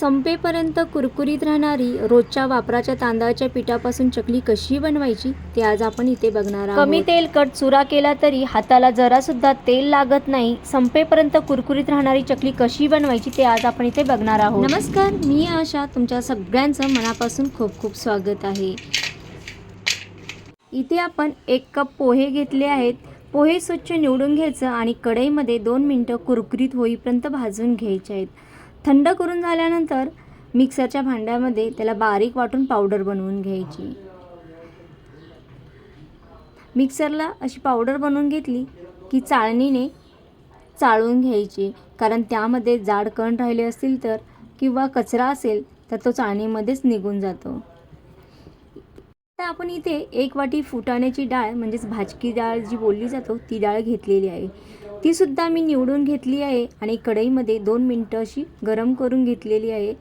संपेपर्यंत कुरकुरीत राहणारी रोजच्या वापराच्या तांदळाच्या पिठापासून चकली कशी बनवायची ते आज आपण इथे बघणार आहोत. कमी तेलकट चुरा केला तरी हाताला जरा सुद्धा तेल लागत नाही. संपेपर्यंत कुरकुरीत राहणारी चकली कशी बनवायची ते आज आपण इथे बघणार आहोत. नमस्कार मी आशा. तुमच्या सगळ्यांचं मनापासून खूप खूप स्वागत आहे. इथे आपण एक कप पोहे घेतले आहेत. पोहे स्वच्छ निवडून घ्यायचं आणि कढईमध्ये दोन मिनटं कुरकुरीत होईपर्यंत भाजून घ्यायचे आहेत. थंड करून झाल्यानंतर मिक्सरच्या भांड्यामध्ये त्याला बारीक वाटून पावडर बनवून घ्यायची. मिक्सरला अशी पावडर बनवून घेतली की चाळणीने चाळून घ्यायची. कारण त्यामध्ये जाड कण राहिले असतील तर किंवा कचरा असेल तर तो चाळणीमध्येच निघून जातो. आता आपण इथे एक वाटी फुटाण्याची डाळ म्हणजेच भाजकी डाळ जी बोलली जातो ती डाळ घेतलेली आहे. ती सुद्धा मी निवडून घेतली आहे आणि कढईमध्ये दोन मिनटं अशी गरम करून घेतलेली आहे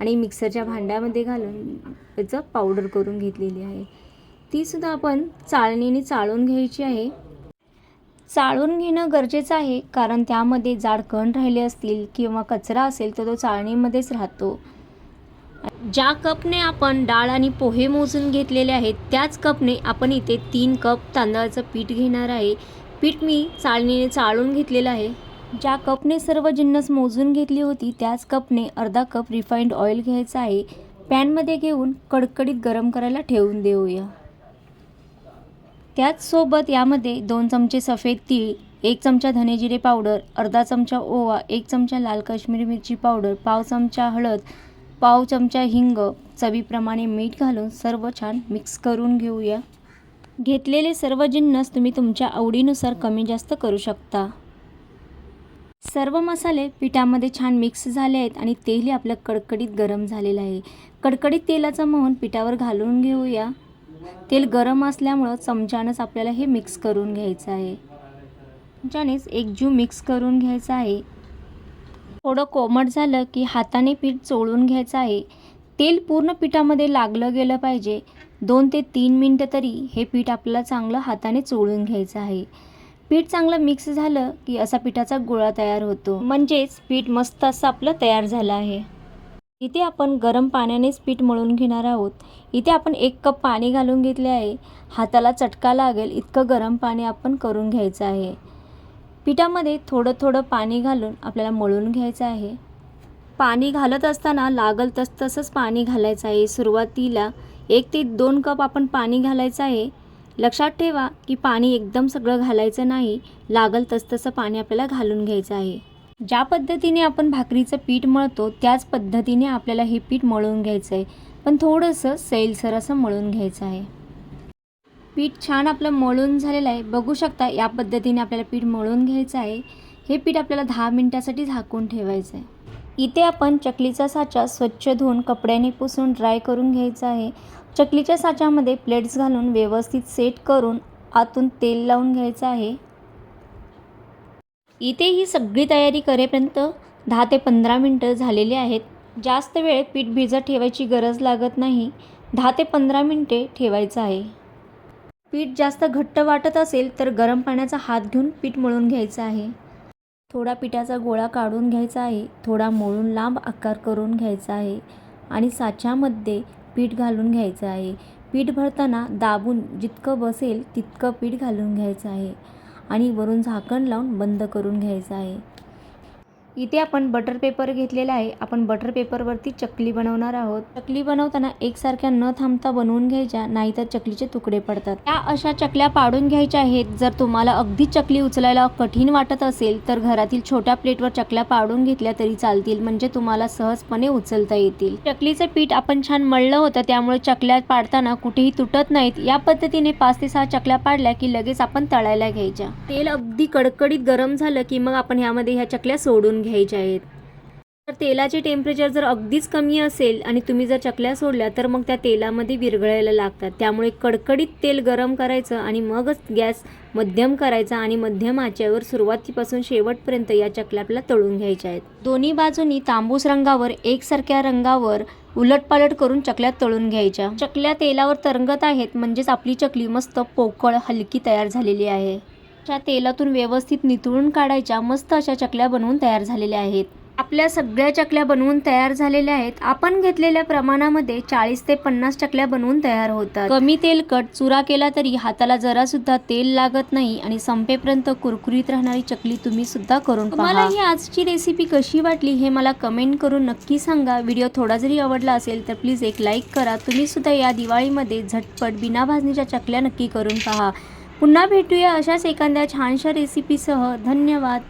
आणि मिक्सरच्या भांड्यामध्ये घालून त्याचं पावडर करून घेतलेली आहे. ती सुद्धा आपण चाळणीने चाळून घ्यायची आहे. चाळून घेणं गरजेचं आहे कारण त्यामध्ये जाड कण राहिले असतील किंवा कचरा असेल तर तो चाळणीमध्येच राहतो. ज्या कपने आपण डाळ आणि पोहे मोजून घेतलेले आहेत त्याच कपने आपण इथे तीन कप तांदळाचं पीठ घेणार आहे. पीठ मी चाळणीने चाळून घेतलेलं आहे. ज्या कपने सर्व जिन्नस मोजून घेतली होती त्याच कपने अर्धा कप रिफाईंड ऑइल घ्यायचं आहे. पॅनमध्ये घेऊन कडकडीत गरम करायला ठेवून देऊया. त्याचसोबत यामध्ये दोन चमचे सफेद तीळ एक चमचा धनेजिरे पावडर अर्धा चमचा ओवा एक चमचा लाल काश्मीरी मिरची पावडर पाव चमचा हळद पाव चमचा हिंग चवीप्रमाणे मीठ घालून सर्व छान मिक्स करून घेऊया. घेतलेले सर्व जिन्नस तुम्ही तुमच्या आवडीनुसार कमी जास्त करू शकता. सर्व मसाले पिठामध्ये छान मिक्स झाले आहेत आणि तेलही आपलं कडकडीत गरम झालेलं आहे. कडकडीत तेलाचं मोहन पिठावर घालून घेऊया. तेल गरम असल्यामुळं चमच्यानंच आपल्याला हे मिक्स करून घ्यायचं आहे. चमच्यानेच एक जीव मिक्स करून घ्यायचा आहे. थोडं कोमट झालं की हाताने पीठ चोळून घ्यायचं आहे. तेल पूर्ण पिठामध्ये लागलं गेलं पाहिजे. दोन ते तीन मिनटं तरी हे पीठ आपल्याला चांगलं हाताने चोळून घ्यायचं आहे. पीठ चांगलं मिक्स झालं की असा पिठाचा गोळा तयार होतो. म्हणजेच पीठ मस्त असं आपलं तयार झालं आहे. इथे आपण गरम पाण्यानेच पीठ मळून घेणार आहोत. इथे आपण एक कप पाणी घालून घेतले आहे. हाताला चटका लागेल इतकं गरम पाणी आपण करून घ्यायचं आहे. पिठामध्ये थोडं थोडं पाणी घालून आपल्याला मळून घ्यायचं आहे. पाणी घालत असताना लागल तस तसंच पाणी घालायचं आहे. सुरुवातीला एक ते दोन कप आपण पाणी घालायचं आहे. लक्षात ठेवा की पाणी एकदम सगळं घालायचं नाही. लागल तस तसं पाणी आपल्याला घालून घ्यायचं आहे. ज्या पद्धतीने आपण भाकरीचं पीठ मळतो त्याच पद्धतीने आपल्याला हे पीठ मळून घ्यायचं आहे. पण थोडंसं सैलसर असं मळून घ्यायचं आहे. पीठ छान आपलं मळून झालेलं आहे. बघू शकता या पद्धतीने आपल्याला पीठ मळून घ्यायचं आहे. हे पीठ आपल्याला दहा मिनटासाठी झाकून ठेवायचं आहे. इथे आपण चकलीचा साचा स्वच्छ धुवून कपड्याने पुसून ड्राय करून घ्यायचा आहे. चकलीच्या साच्यामध्ये प्लेट्स घालून व्यवस्थित सेट करून आतून तेल लावून घ्यायचं आहे. इथे ही सगळी तयारी करेपर्यंत दहा ते पंधरा मिनटं झालेली आहेत. जास्त वेळ पीठ भिजत ठेवायची गरज लागत नाही. दहा ते पंधरा मिनटे ठेवायचं आहे. पीठ जास्त घट्ट वाटत असेल तर गरम पाण्याचा हात घेऊन पीठ मळून घ्यायचं आहे. थोडा पिठाचा गोळा काढून घ्यायचा आहे. थोडा मळून लांब आकार करून घ्यायचा आहे आणि साच्यामध्ये पीठ घालून घ्यायचं आहे. पीठ भरताना दाबून जितकं बसेल तितकं पीठ घालून घ्यायचं आहे आणि वरून झाकण लावून बंद करून घ्यायचं आहे. इथे आपण बटर पेपर घेतलेला आहे. आपण बटर पेपरवरती चकली बनवणार आहोत. चकली बनवताना एकसारख्या न थांबता बनवून घ्यायच्या नाहीतर चकलीचे तुकडे पडतात. त्या अशा चकल्या पाडून घ्यायच्या आहेत. जर तुम्हाला अगदी चकली उचलायला कठीण वाटत असेल तर घरातील छोट्या प्लेटवर चकल्या पाडून घेतल्या तरी चालतील म्हणजे तुम्हाला सहजपणे उचलता येतील. चकलीचं पीठ आपण छान मळलं होतं त्यामुळे चकल्या पाडताना कुठेही तुटत नाहीत. या पद्धतीने पाच ते सहा चकल्या पाडल्या की लगेच आपण तळायला घ्यायच्या. तेल अगदी कडकडीत गरम झालं की मग आपण ह्यामध्ये ह्या चकल्या सोडून घ्यायच्या आहेत. तर तेलाचे टेम्परेचर जर अगदीच कमी असेल आणि तुम्ही जर चकल्या सोडल्या तर मग त्या तेलामध्ये विरघळायला लागतात. त्यामुळे कडकडीत तेल गरम करायचं आणि मगच गॅस मध्यम करायचा आणि मध्यम आचेवर सुरुवातीपासून शेवटपर्यंत या चकल्या आपल्याला तळून घ्यायच्या आहेत. दोन्ही बाजूनी तांबूस रंगावर एकसारख्या रंगावर उलटपालट करून चकल्या तळून घ्यायच्या. चकल्या तेलावर तरंगत आहेत म्हणजेच आपली चकली मस्त पोकळ हलकी तयार झालेली आहे. त्या तेलातून व्यवस्थित नितळून काढायच्या मस्त अशा चकल्या बनवून तयार झालेल्या आहेत. आपल्या सगळ्या चकल्या बनवून तयार झालेल्या आहेत. आपण घेतलेल्या प्रमाणामध्ये चाळीस ते पन्नास चकल्या बनवून तयार होतात. कमी तेलकट चुरा केला तरी हाताला जरा सुद्धा तेल लागत नाही आणि संपेपर्यंत कुरकुरीत राहणारी चकली तुम्ही सुद्धा करून मला ही आजची रेसिपी कशी वाटली हे मला कमेंट करून नक्की सांगा. व्हिडिओ थोडा जरी आवडला असेल तर प्लीज एक लाईक करा. तुम्ही सुद्धा या दिवाळीमध्ये झटपट बिना भाजणीच्या चकल्या नक्की करून पहा. पुन्हा भेटूया अशाच एखाद्या छानशा रेसिपीसह धन्यवाद.